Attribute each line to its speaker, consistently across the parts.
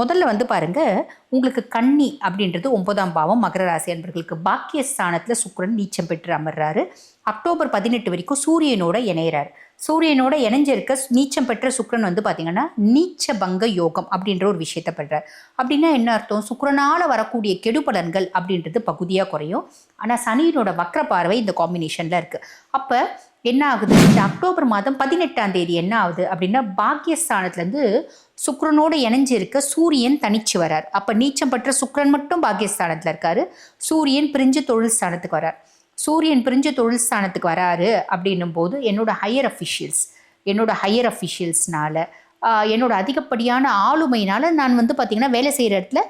Speaker 1: முதல்ல வந்து பாருங்க உங்களுக்கு கன்னி அப்படின்றது ஒன்பதாம் பாவம் மகர ராசி அன்பர்களுக்கு பாக்கியஸ்தானத்தில் சுக்கரன் நீச்சம் பெற்று அமர்றாரு. அக்டோபர் பதினெட்டு வரைக்கும் சூரியனோட இணையிறார். சூரியனோட இணைஞ்சிருக்க நீச்சம் பெற்ற சுக்கரன் வந்து பார்த்தீங்கன்னா நீச்ச பங்க யோகம் அப்படின்ற ஒரு விஷயத்தை பெறார் அப்படின்னா என்ன அர்த்தம்? சுக்கரனால் வரக்கூடிய கெடுபலன்கள் அப்படின்றது பகுதியாக குறையும். ஆனால் சனியினோட வக்ர பார்வை இந்த காம்பினேஷனில் இருக்குது அப்போ என்ன ஆகுது? இந்த அக்டோபர் மாதம் பதினெட்டாம் தேதி என்ன ஆகுது அப்படின்னா பாக்கியஸ்தானத்துலேருந்து சுக்கிரனோட இணைஞ்சிருக்க சூரியன் தனிச்சு வரார். அப்போ நீச்சம் பெற்ற சுக்ரன் மட்டும் பாக்கியஸ்தானத்தில் இருக்காரு. சூரியன் பிரிஞ்சு தொழில் ஸ்தானத்துக்கு வரார். சூரியன் பிரிஞ்சு தொழில் ஸ்தானத்துக்கு வராரு அப்படின்னும் போது என்னோட ஹையர் அஃபிஷியல்ஸ் என்னோட ஹையர் அஃபிஷியல்ஸ்னால என்னோட அதிகப்படியான ஆளுமையினால் நான் வந்து பார்த்திங்கன்னா வேலை செய்கிற இடத்துல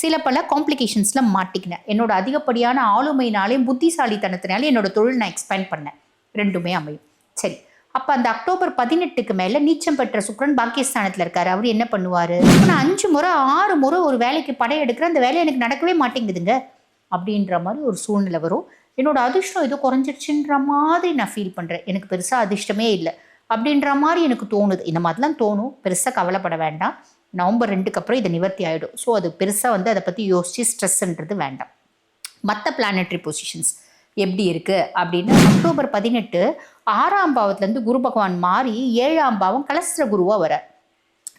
Speaker 1: சில பல காம்ப்ளிகேஷன்ஸில் மாட்டிக்கினேன். என்னோட அதிகப்படியான ஆளுமையினாலையும் புத்திசாலித்தனத்தினாலே என்னோட தொழில் நான் எக்ஸ்பேண்ட் பண்ணேன். ரெண்டுமே அமையும். சரி. அப்போ அந்த அக்டோபர் பதினெட்டுக்கு மேலே நீச்சம் பெற்ற சுக்ரன் பாகிஸ்தானத்தில் இருக்காரு. அவர் என்ன பண்ணுவார்? நான் அஞ்சு முறை ஆறு முறை ஒரு வேலைக்கு படையெடுக்கிறேன் அந்த வேலை எனக்கு நடக்கவே மாட்டேங்குதுங்க. அப்படின்ற மாதிரி ஒரு சூழ்நிலை வரும். என்னோட அதிர்ஷ்டம் ஏதோ குறைஞ்சிருச்சுன்ற மாதிரி நான் ஃபீல் பண்ணுறேன் எனக்கு பெருசாக அதிர்ஷ்டமே இல்லை. அப்படின்ற மாதிரி எனக்கு தோணுது. இந்த மாதிரிலாம் தோணும். பெருசாக கவலைப்பட வேண்டாம். நவம்பர் ரெண்டுக்கு அப்புறம் இதை நிவர்த்தி ஆகிடும் ஸோ அது பெருசாக வந்து அதை பற்றி யோசித்து ஸ்ட்ரெஸ்ன்றது வேண்டாம். மற்ற பிளானட்ரி பொசிஷன்ஸ் எப்படி இருக்குது அப்படின்னு அக்டோபர் பதினெட்டு ஆறாம் பாவத்துலேருந்து குரு பகவான் மாறி ஏழாம் பாவம் கலஸ்திர குருவாக வர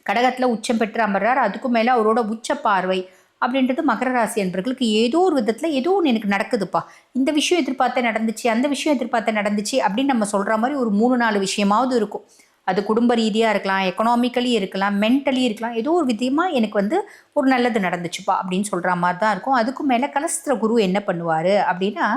Speaker 1: கடகத்தில் உச்சம் பெற்று அமர்றார். அதுக்கும் மேலே அவரோட உச்ச பார்வை அப்படின்றது மகர ராசி என்பர்களுக்கு ஏதோ ஒரு விதத்தில் ஏதோ ஒன்று எனக்கு நடக்குதுப்பா. இந்த விஷயம் எதிர்பார்த்த நடந்துச்சு அந்த விஷயம் எதிர்பார்த்த நடந்துச்சு அப்படின்னு நம்ம சொல்கிற மாதிரி ஒரு மூணு நாலு விஷயமாவது இருக்கும். அது குடும்ப ரீதியாக இருக்கலாம் எக்கனாமிக்கலி இருக்கலாம் மென்டலி இருக்கலாம் ஏதோ ஒரு விதமாக எனக்கு வந்து ஒரு நல்லது நடந்துச்சுப்பா அப்படின்னு சொல்கிற மாதிரி தான் இருக்கும். அதுக்கும் மேலே கலஸ்திர குரு என்ன பண்ணுவார் அப்படின்னா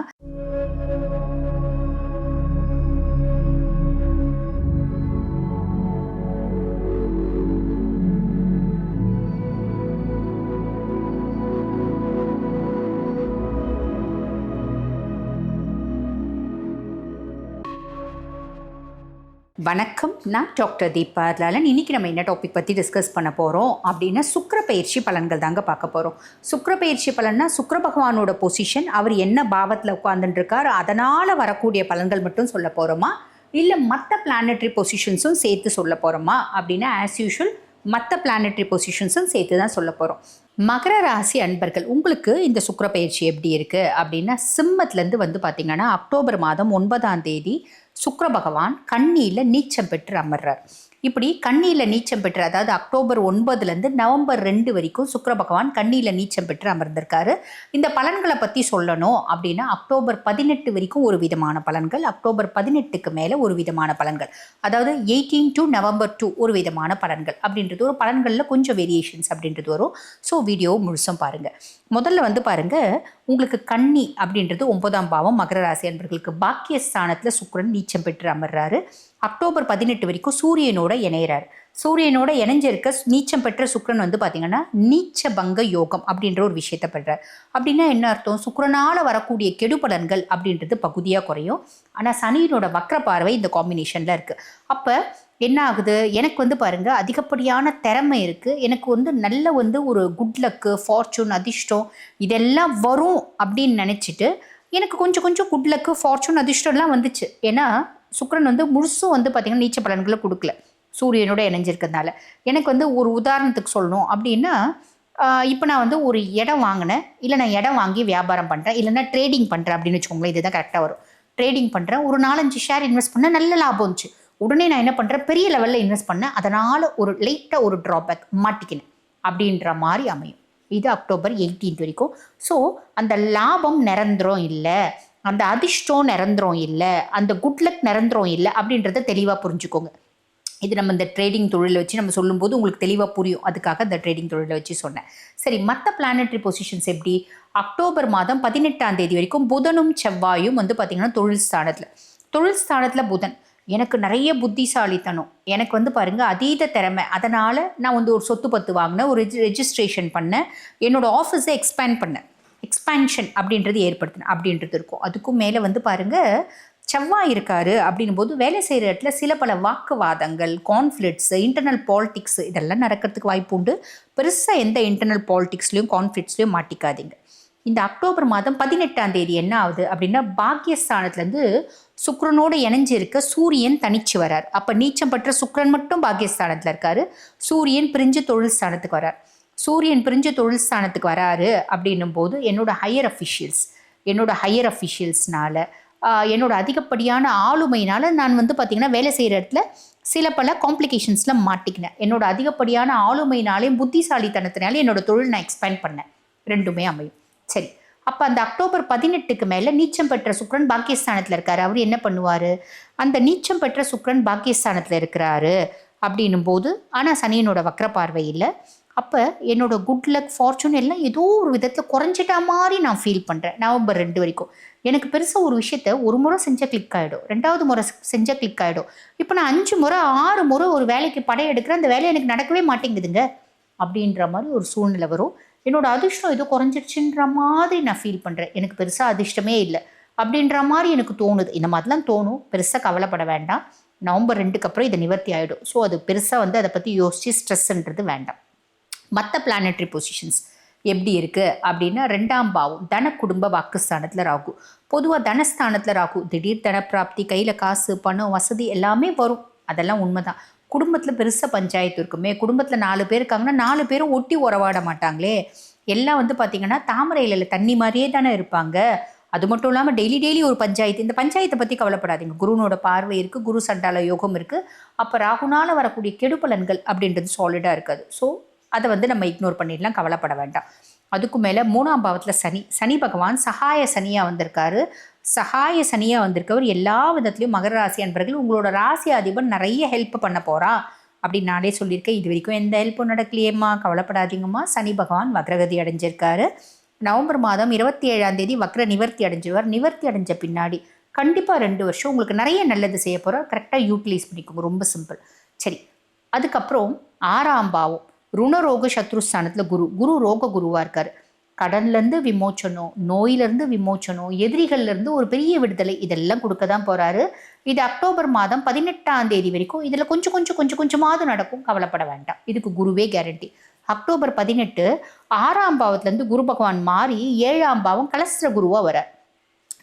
Speaker 1: வணக்கம். நான் டாக்டர் தீபா. லாலன் இன்றைக்கி நம்ம என்ன டாபிக் பற்றி டிஸ்கஸ் பண்ண போகிறோம் அப்படின்னா சுக்கர பயிற்சி பலன்கள் தாங்க பார்க்க போகிறோம் சுக்கிர பயிற்சி பலன்னா சுக்கர பகவானோட பொசிஷன் அவர் என்ன பாவத்தில் உட்காந்துட்டுருக்கார் அதனால் வரக்கூடிய பலன்கள் மட்டும் சொல்ல போகிறோமா இல்லை மற்ற பிளானட்ரி பொசிஷன்ஸும் சேர்த்து சொல்ல போகிறோமா அப்படின்னா ஆஸ் யூஷுவல் மற்ற பிளானட்ரி பொசிஷன்ஸும் சேர்த்து தான் சொல்ல போகிறோம் மகர ராசி அன்பர்கள் உங்களுக்கு இந்த சுக்கிர பயிற்சி எப்படி இருக்குது அப்படின்னா சிம்மத்துலேருந்து வந்து பார்த்திங்கன்னா அக்டோபர் மாதம் ஒன்பதாம் தேதி சுக்கர பகவான் கண்ணியில் நீச்சம் பெற்று அமர்றார். இப்படி கண்ணியில் நீச்சம் பெற்று அதாவது அக்டோபர் ஒன்பதுலேருந்து நவம்பர் ரெண்டு வரைக்கும் சுக்கர பகவான் கண்ணியில் நீச்சம் பெற்று அமர்ந்திருக்காரு. இந்த பலன்களை பற்றி சொல்லணும் அப்படின்னா அக்டோபர் பதினெட்டு வரைக்கும் ஒரு விதமான பலன்கள் அக்டோபர் பதினெட்டுக்கு மேலே ஒரு விதமான பலன்கள். அதாவது எயிட்டீன் டு நவம்பர் டூ ஒரு விதமான பலன்கள் அப்படின்றது ஒரு பலன்களில் கொஞ்சம் வேரியேஷன்ஸ் அப்படின்றது வரும். ஸோ வீடியோ முழுசும் பாருங்கள் முதல்ல வந்து பாருங்கள் உங்களுக்கு கன்னி அப்படின்றது ஒன்பதாம் பாவம் மகர ராசி அன்பர்களுக்கு பாக்கியஸ்தானத்தில் சுக்கரன் நீச்சம் பெற்று அமர்றாரு. அக்டோபர் பதினெட்டு வரைக்கும் சூரியனோட இணையிறார். சூரியனோட இணைஞ்சிருக்க நீச்சம் பெற்ற சுக்கரன் வந்து பார்த்தீங்கன்னா நீச்ச பங்க யோகம் அப்படின்ற ஒரு விஷயத்த பெறார். அப்படின்னா என்ன அர்த்தம்? சுக்கரனால் வரக்கூடிய கெடுபலன்கள் அப்படின்றது பகுதியாக குறையும். ஆனால் சனியினோட வக்ர பார்வை இந்த காம்பினேஷனில் இருக்குது அப்போ என்ன ஆகுது? எனக்கு வந்து பாருங்கள் அதிகப்படியான திறமை இருக்குது எனக்கு வந்து நல்ல வந்து ஒரு குட் லக்கு ஃபார்ச்சூன் அதிர்ஷ்டம் இதெல்லாம் வரும் அப்படின்னு நினச்சிட்டு எனக்கு கொஞ்சம் கொஞ்சம் குட் லக்கு ஃபார்ச்சூன் அதிர்ஷ்டம்லாம் வந்துச்சு. ஏன்னா சுக்கரன் வந்து முழுசும் வந்து பார்த்திங்கன்னா நீச்ச பலன்களை கொடுக்கல. சூரியனோட இணைஞ்சிருக்கிறதுனால. எனக்கு வந்து ஒரு உதாரணத்துக்கு சொல்லணும். அப்படின்னா இப்போ நான் வந்து ஒரு இடம் வாங்கினேன். இல்லை நான் இடம் வாங்கி வியாபாரம் பண்ணுறேன் இல்லைன்னா ட்ரேடிங் பண்ணுறேன் அப்படின்னு வச்சுக்கோங்களேன். இதுதான் கரெக்டாக வரும். ட்ரேடிங் பண்ணுறேன் ஒரு நாலஞ்சு ஷேர் இன்வெஸ்ட் பண்ணால் நல்ல லாபம் இருந்துச்சு உடனே நான் என்ன பண்ணுறேன் பெரிய லெவலில் இன்வெஸ்ட் பண்ணேன். அதனால் ஒரு லைட்டாக ஒரு ட்ராபேக் மாட்டிக்கினேன். அப்படின்ற மாதிரி அமையும். இது அக்டோபர் எயிட்டீன்த் வரைக்கும். ஸோ அந்த லாபம் நிரந்தரம் இல்லை. அந்த அதிர்ஷ்டம் நிரந்தரம் இல்லை அந்த குட்லக் நிரந்தரம் இல்லை அப்படின்றத தெளிவாக புரிஞ்சுக்கோங்க. இது நம்ம இந்த ட்ரேடிங் தொழிலை வச்சு நம்ம சொல்லும்போது உங்களுக்கு தெளிவாக புரியும். அதுக்காக இந்த ட்ரேடிங் தொழிலை வச்சு சொன்னேன். சரி மற்ற பிளானட்ரி பொசிஷன்ஸ் எப்படி? அக்டோபர் மாதம் பதினெட்டாம் தேதி வரைக்கும் புதனும் செவ்வாயும் வந்து பார்த்திங்கன்னா தொழில் ஸ்தானத்தில். தொழில் ஸ்தானத்தில் புதன். எனக்கு நிறைய புத்திசாலித்தனம். எனக்கு வந்து பாருங்கள் அதீத திறமை. அதனால் நான் வந்து ஒரு சொத்து பத்து வாங்கினேன் ஒரு ரெஜிஸ்ட்ரேஷன் பண்ணேன். என்னோடய ஆஃபீஸை எக்ஸ்பேண்ட் பண்ணேன். எக்ஸ்பேன்ஷன் அப்படின்றது ஏற்படுத்தின அப்படின்றது இருக்கும். அதுக்கும் மேலே வந்து பாருங்கள் செவ்வாய் இருக்காரு அப்படின் போது வேலை செய்கிற இடத்துல சில பல வாக்குவாதங்கள் கான்ஃப்ளிக்ட்ஸு இன்டர்னல் பாலிட்டிக்ஸ் இதெல்லாம் நடக்கிறதுக்கு வாய்ப்பு உண்டு. பெருசாக எந்த இன்டர்னல் பாலிட்டிக்ஸ்லையும் கான்ஃப்ளிக்ட்ஸ்லையும் மாட்டிக்காதீங்க. இந்த அக்டோபர் மாதம் பதினெட்டாம் தேதி என்ன ஆகுது அப்படின்னா பாக்கியஸ்தானத்துலேருந்து சுக்ரனோடு இணைஞ்சிருக்க சூரியன் தனிச்சு வரார். அப்போ நீச்சம் பெற்ற சுக்ரன் மட்டும் பாக்கியஸ்தானத்தில் இருக்காரு. சூரியன் பிரிஞ்சு தொழில் ஸ்தானத்துக்கு வரார். சூரியன் பிரிஞ்சு தொழில் ஸ்தானத்துக்கு வராரு அப்படின்னும் போது என்னோட ஹையர் அஃபிஷியல்ஸ் என்னோட ஹையர் அஃபிஷியல்ஸ்னால என்னோட அதிகப்படியான ஆளுமையினால நான் வந்து பார்த்திங்கன்னா வேலை செய்கிற இடத்துல சில பல காம்ப்ளிகேஷன்ஸில் மாட்டிக்கினேன். என்னோட அதிகப்படியான ஆளுமையினாலையும் புத்திசாலித்தனத்தினாலையும் என்னோட தொழில் நான் எக்ஸ்பேண்ட் பண்ணேன். ரெண்டுமே அமையும். சரி. அப்போ அந்த அக்டோபர் பதினெட்டுக்கு மேலே நீச்சம் பெற்ற சுக்ரன் பாக்கியஸ்தானத்தில் இருக்காரு. அவர் என்ன பண்ணுவார்? அந்த நீச்சம் பெற்ற சுக்ரன் பாக்கியஸ்தானத்தில் இருக்கிறாரு அப்படின்னும் போது ஆனால் சனியனோட வக்ர பார்வை இல்லை. அப்போ என்னோட குட் லக் ஃபார்ச்சூன் எல்லாம் ஏதோ ஒரு விதத்தில் குறைஞ்சிட்டா மாதிரி நான் ஃபீல் பண்ணுறேன் நவம்பர் ரெண்டு வரைக்கும். எனக்கு பெருசாக ஒரு விஷயத்த ஒரு முறை செஞ்சால் கிளிக் ஆகிடும் ரெண்டாவது முறை செஞ்சால் கிளிக் ஆகிடும் இப்போ நான் அஞ்சு முறை ஆறு முறை ஒரு வேலைக்கு படம் எடுக்கிறேன். அந்த வேலை எனக்கு நடக்கவே மாட்டேங்குதுங்க. அப்படின்ற மாதிரி ஒரு சூழ்நிலை வரும். என்னோட அதிர்ஷ்டம் ஏதோ குறைஞ்சிருச்சுன்ற மாதிரி நான் ஃபீல் பண்ணுறேன் எனக்கு பெருசாக அதிர்ஷ்டமே இல்லை. அப்படின்ற மாதிரி எனக்கு தோணுது. இந்த மாதிரிலாம் தோணும். பெருசாக கவலைப்பட வேண்டாம். நவம்பர் ரெண்டுக்கு அப்புறம் இதை நிவர்த்தி ஆகிடும் ஸோ அது பெருசாக வந்து அதை பற்றி யோசித்து ஸ்ட்ரெஸ்ன்றது வேண்டாம். மற்ற பிளானட்ரி பொசிஷன்ஸ் எப்படி இருக்குது அப்படின்னா ரெண்டாம் பாவம் தன குடும்ப வாக்குஸ்தானத்தில் ராகு. பொதுவாக தனஸ்தானத்தில் ராகு திடீர் தனப்பிராப்தி கையில் காசு பணம் வசதி எல்லாமே வரும். அதெல்லாம் உண்மைதான். குடும்பத்தில் பெருசாக பஞ்சாயத்து இருக்குமே குடும்பத்தில் நாலு பேர் இருக்காங்கன்னா நாலு பேரும் ஒட்டி உறவாட மாட்டாங்களே. எல்லாம் வந்து பார்த்திங்கன்னா தாமரை இலையில் தண்ணி மாதிரியே தானே இருப்பாங்க. அது மட்டும் இல்லாமல் டெய்லி டெய்லி ஒரு பஞ்சாயத்து. இந்த பஞ்சாயத்தை பற்றி கவலைப்படாதீங்க. குருனோட பார்வை இருக்குது குரு சண்டால யோகம் இருக்குது அப்போ ராகுனால் வரக்கூடிய கெடுபலன்கள் அப்படின்றது சாலிடாக இருக்காது. ஸோ அதை வந்து நம்ம இக்னோர் பண்ணிடலாம் கவலைப்பட வேண்டாம். அதுக்கு மேலே மூணாம் பாவத்தில் சனி சனி பகவான் சகாய சனியாக வந்திருக்காரு. சகாய சனியாக வந்திருக்கவர் எல்லா விதத்துலையும் மகர ராசி அன்பர்கள் உங்களோட ராசி அதிபர் நிறைய ஹெல்ப் பண்ண போகிறா அப்படின்னு நானே சொல்லியிருக்கேன். இது வரைக்கும் எந்த ஹெல்ப்பும் நடக்கலையேம்மா கவலைப்படாதீங்கம்மா. சனி பகவான் வக்ரகதி அடைஞ்சிருக்காரு. நவம்பர் மாதம் இருபத்தி ஏழாம் தேதி வக்ர நிவர்த்தி அடைஞ்சுவார். நிவர்த்தி அடைஞ்ச பின்னாடி கண்டிப்பாக ரெண்டு வருஷம் உங்களுக்கு நிறைய நல்லது செய்ய போகிறோம் கரெக்டாக யூட்டிலைஸ் பண்ணிக்கோங்க. ரொம்ப சிம்பிள் சரி. அதுக்கப்புறம் ஆறாம் பாவம். ருணரோக சத்ருஸ்தானத்தில் குரு குரு ரோக குருவாக இருக்கார். கடன்லேருந்து விமோச்சனம் நோயிலேருந்து விமோச்சனம் எதிரிகள்லேருந்து ஒரு பெரிய விடுதலை இதெல்லாம் கொடுக்க தான் போகிறாரு இது அக்டோபர் மாதம் பதினெட்டாம் தேதி வரைக்கும் இதில் கொஞ்சம் கொஞ்சம் கொஞ்சம் கொஞ்சமாவது நடக்கும். கவலைப்பட வேண்டாம். இதுக்கு குருவே கேரண்டி அக்டோபர் பதினெட்டு ஆறாம் பாவத்துலேருந்து குரு பகவான் மாறி ஏழாம் பாவம் கலஸ்திர குருவாக வர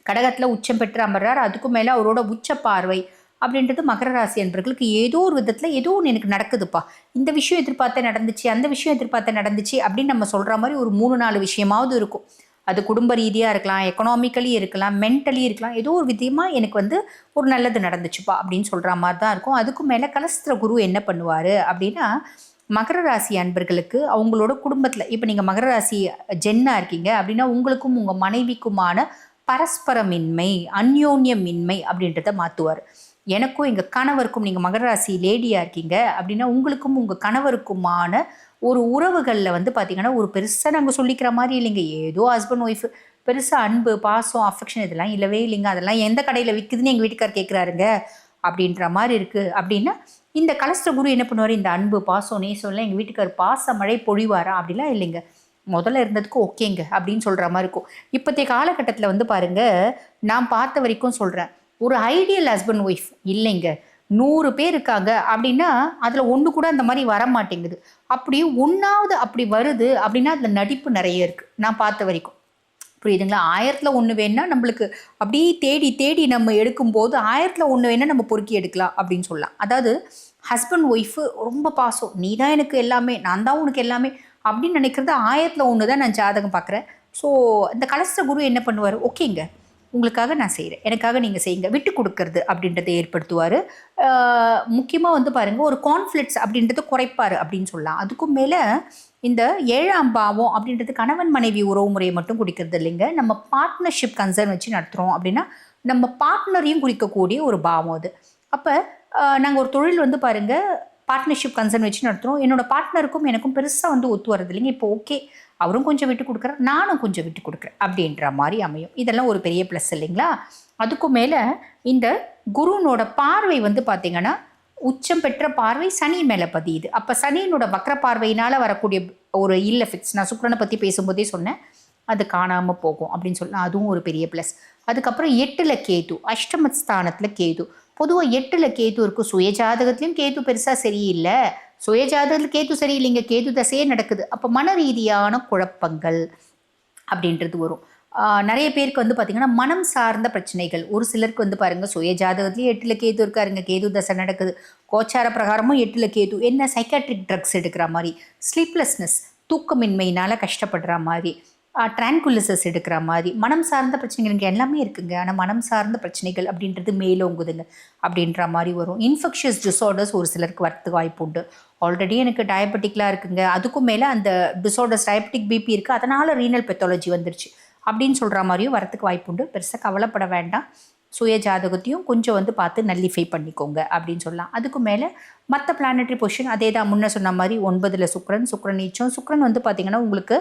Speaker 1: கடகத்தில் உச்சம் பெற்று அமர்றார். அதுக்கும் மேலே அவரோட உச்ச பார்வை அப்படின்றது மகர ராசி அன்பர்களுக்கு ஏதோ ஒரு விதத்தில் ஏதோ ஒன்று எனக்கு நடக்குதுப்பா. இந்த விஷயம் எதிர்பார்த்த நடந்துச்சு அந்த விஷயம் எதிர்பார்த்த நடந்துச்சு அப்படின்னு நம்ம சொல்கிற மாதிரி ஒரு மூணு நாலு விஷயமாவது இருக்கும். அது குடும்ப ரீதியாக இருக்கலாம் எக்கனாமிக்கலி இருக்கலாம் மென்டலி இருக்கலாம் ஏதோ ஒரு விதமாக எனக்கு வந்து ஒரு நல்லது நடந்துச்சுப்பா அப்படின்னு சொல்கிற மாதிரி தான் இருக்கும். அதுக்கும் மேலே கலஸ்திர குரு என்ன பண்ணுவார் அப்படின்னா மகர ராசி அன்பர்களுக்கு அவங்களோட குடும்பத்தில் இப்போ நீங்கள் மகர ராசி ஜென்னாக இருக்கீங்க அப்படின்னா உங்களுக்கும் உங்கள் மனைவிக்குமான பரஸ்பரமின்மை அந்யோன்யமின்மை அப்படின்றத மாற்றுவார் எனக்கும் எங்கள் கணவருக்கும் நீங்கள் மகர ராசி லேடியாக இருக்கீங்க அப்படின்னா உங்களுக்கும் உங்கள் கணவருக்குமான ஒரு உறவுகளில் வந்து பார்த்திங்கன்னா ஒரு பெருசாக நாங்கள் சொல்லிக்கிற மாதிரி இல்லைங்க. ஏதோ ஹஸ்பண்ட் ஒய்ஃப் பெருசாக அன்பு பாசம் அஃபெக்ஷன் இதெல்லாம் இல்லவே இல்லைங்க. அதெல்லாம் எந்த கடையில் விற்குதுன்னு எங்கள் வீட்டுக்கார் கேட்குறாருங்க அப்படின்ற மாதிரி இருக்குது அப்படின்னா இந்த கலஸ்ட குரு என்ன பண்ணுவார்? இந்த அன்பு பாசம் நேசம்லாம் எங்கள் வீட்டுக்கார் பாச மழை பொழிவாரா? அப்படிலாம் இல்லைங்க. முதல்ல இருந்ததுக்கு ஓகேங்க அப்படின்னு சொல்கிற மாதிரி இருக்கும். இப்போத்தைய காலகட்டத்தில் வந்து பாருங்கள் நான் பார்த்த வரைக்கும் சொல்கிறேன் ஒரு ஐடியல் ஹஸ்பண்ட் ஒய்ஃப் இல்லைங்க. நூறு பேர் இருக்காங்க அப்படின்னா அதில் ஒன்று கூட அந்த மாதிரி வர மாட்டேங்குது அப்படி ஒன்றாவது அப்படி வருது அப்படின்னா அதில் நடிப்பு நிறைய இருக்குது நான் பார்த்த வரைக்கும். புரியுதுங்களா? ஆயிரத்தில் ஒன்று வேணா நம்மளுக்கு அப்படியே தேடி தேடி நம்ம எடுக்கும்போது ஆயிரத்தில் ஒன்று வேணால் நம்ம பொறுக்கி எடுக்கலாம் அப்படின்னு சொல்லலாம். அதாவது ஹஸ்பண்ட் ஒய்ஃபு ரொம்ப பாசம். நீ தான் எனக்கு எல்லாமே நான் தான் உனக்கு எல்லாமே அப்படின்னு நினைக்கிறது ஆயிரத்தில் ஒன்று தான் நான் ஜாதகம் பார்க்குறேன். ஸோ இந்த கலஸ்ட குரு என்ன பண்ணுவார்? ஓகேங்க. உங்களுக்காக நான் செய்கிறேன் எனக்காக நீங்கள் செய்யுங்க. விட்டு கொடுக்கறது அப்படின்றத ஏற்படுத்துவார். முக்கியமாக வந்து பாருங்கள் ஒரு கான்ஃப்ளிக்ஸ் அப்படின்றத குறைப்பார் அப்படின்னு சொல்லலாம். அதுக்கும் மேலே இந்த ஏழாம் பாவம் அப்படின்றது கணவன் மனைவி உறவு முறையை மட்டும் குடிக்கிறது இல்லைங்க. நம்ம பார்ட்னர்ஷிப் கன்சர்ன் வச்சு நடத்துகிறோம் அப்படின்னா நம்ம பார்ட்னரையும் குறிக்கக்கூடிய ஒரு பாவம் அது. அப்போ நாங்கள் ஒரு தொழில் வந்து பாருங்கள் பார்ட்னர்ஷிப் கன்சர்ன் வச்சு நடத்துகிறோம் என்னோடய பார்ட்னருக்கும் எனக்கும் பெருசாக வந்து ஒத்து வரது இல்லைங்க. இப்போ ஓகே அவரும் கொஞ்சம் விட்டு கொடுக்குறார் நானும் கொஞ்சம் விட்டு கொடுக்குறேன் அப்படின்ற மாதிரி அமையும். இதெல்லாம் ஒரு பெரிய ப்ளஸ் இல்லைங்களா? அதுக்கும் மேலே இந்த குருனோட பார்வை வந்து பார்த்திங்கன்னா உச்சம் பெற்ற பார்வை சனி மேலே பதியுது. அப்போ சனியினோட வக்ர பார்வையினால் வரக்கூடிய ஒரு இல் எஃபெக்ட்ஸ் நான் சுக்கரனை பற்றி பேசும்போதே சொன்னேன். அது காணாமல் போகும் அப்படின்னு சொல்லலாம் அதுவும் ஒரு பெரிய ப்ளஸ் அதுக்கப்புறம் எட்டில் கேது அஷ்டமஸ்தானத்தில் கேது. பொதுவாக எட்டில் கேது இருக்கும். சுய ஜாதகத்துலேயும் கேது பெருசாக சரியில்லை. சுய ஜாதகத்தில் கேது சரியில்லைங்க. கேது தசையே நடக்குது. அப்போ மன ரீதியான குழப்பங்கள் அப்படின்றது வரும். நிறைய பேருக்கு வந்து பார்த்திங்கன்னா மனம் சார்ந்த பிரச்சனைகள். ஒரு சிலருக்கு வந்து பாருங்கள் சுயஜாதகத்துலேயும் எட்டில் கேது இருக்காருங்க. கேது தசை நடக்குது. கோச்சார பிரகாரமும் எட்டில் கேது. என்ன சைக்காட்ரிக் ட்ரக்ஸ் எடுக்கிற மாதிரி? ஸ்லீப்லெஸ்னஸ் தூக்கமின்மையினால் கஷ்டப்படுற மாதிரி. ட்ரான்குலிசஸ் எடுக்கிற மாதிரி. மனம் சார்ந்த பிரச்சனைகள் இங்கே எல்லாமே இருக்குங்க. ஆனால் மனம் சார்ந்த பிரச்சனைகள் அப்படின்றது மேலோங்குதுங்க அப்படின்ற மாதிரி வரும். இன்ஃபெக்ஷியஸ் டிஸார்டர்ஸ் ஒரு சிலருக்கு வரத்துக்கு வாய்ப்பு உண்டு. ஆல்ரெடி எனக்கு டயபெட்டிக்லாம் இருக்குங்க. அதுக்கும் மேலே அந்த டிஸார்டர்ஸ் டயபெட்டிக் பிபி இருக்குது அதனால் ரீனல் பெத்தாலஜி வந்துருச்சு. அப்படின்னு சொல்கிற மாதிரியும் வரத்துக்கு வாய்ப்பு உண்டு. பெருசாக கவலைப்பட வேண்டாம். சுய ஜாதகத்தையும் கொஞ்சம் வந்து பார்த்து நல்லிஃபை பண்ணிக்கோங்க அப்படின்னு சொல்லலாம். அதுக்கு மேலே மற்ற பிளானட்ரி பொசிஷன் அதே தான் முன்ன சொன்ன மாதிரி ஒன்பதில் சுக்ரன் சுக்ரன் நீச்சம். சுக்ரன் வந்து பார்த்திங்கன்னா உங்களுக்கு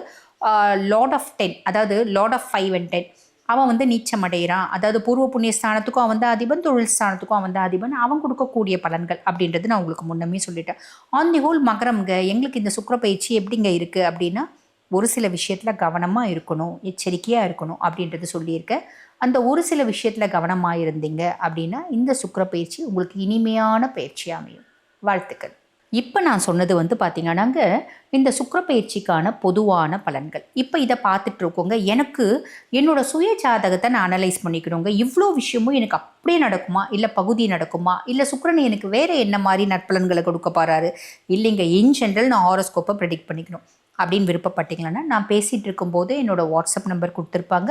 Speaker 1: லார்ட் ஆஃப் டென் அதாவது lord of five and ten அவன் வந்து நீச்சம் அடைகிறான் அதாவது பூர்வ புண்ணிய ஸ்தானத்துக்கும் அவன் தான் அதிபன் தொழில் ஸ்தானத்துக்கும் அவன் தான் அதிபன். அவன் கொடுக்கக்கூடிய பலன்கள் அப்படின்றது நான் உங்களுக்கு முன்னமே சொல்லிட்டேன். ஆன் தி ஹோல் மகரம்ங்க எங்களுக்கு இந்த சுக்கர பயிற்சி எப்படிங்க இருக்குது அப்படின்னா ஒரு சில விஷயத்தில் கவனமாக இருக்கணும் எச்சரிக்கையாக இருக்கணும் அப்படின்றது சொல்லியிருக்கேன். அந்த ஒரு சில விஷயத்தில் கவனமாக இருந்தீங்க அப்படின்னா இந்த சுக்கர பயிற்சி உங்களுக்கு இனிமையான பயிற்சி அமையும். வாழ்த்துக்கள். இப்போ நான் சொன்னது வந்து பார்த்தீங்கன்னாங்க இந்த சுக்கர பயிற்சிக்கான பொதுவான பலன்கள். இப்போ இதை பார்த்துட்டு இருக்கோங்க எனக்கு என்னோட சுய ஜாதகத்தை நான் அனலைஸ் பண்ணிக்கணுங்க. இவ்வளோ விஷயமும் எனக்கு அப்படியே நடக்குமா? இல்லை பகுதி நடக்குமா? இல்லை சுக்கரன் எனக்கு வேறு என்ன மாதிரி நற்பலன்களை கொடுக்க போகிறாரு இல்லைங்க இன் ஜென்ரல் நான் ஹாரோஸ்கோப்பை ப்ரெடிக்ட் பண்ணிக்கணும். அப்படின்னு விருப்பப்பட்டீங்கன்னா நான் பேசிகிட்டு இருக்கும்போது என்னோடய வாட்ஸ்அப் நம்பர் கொடுத்துருப்பாங்க.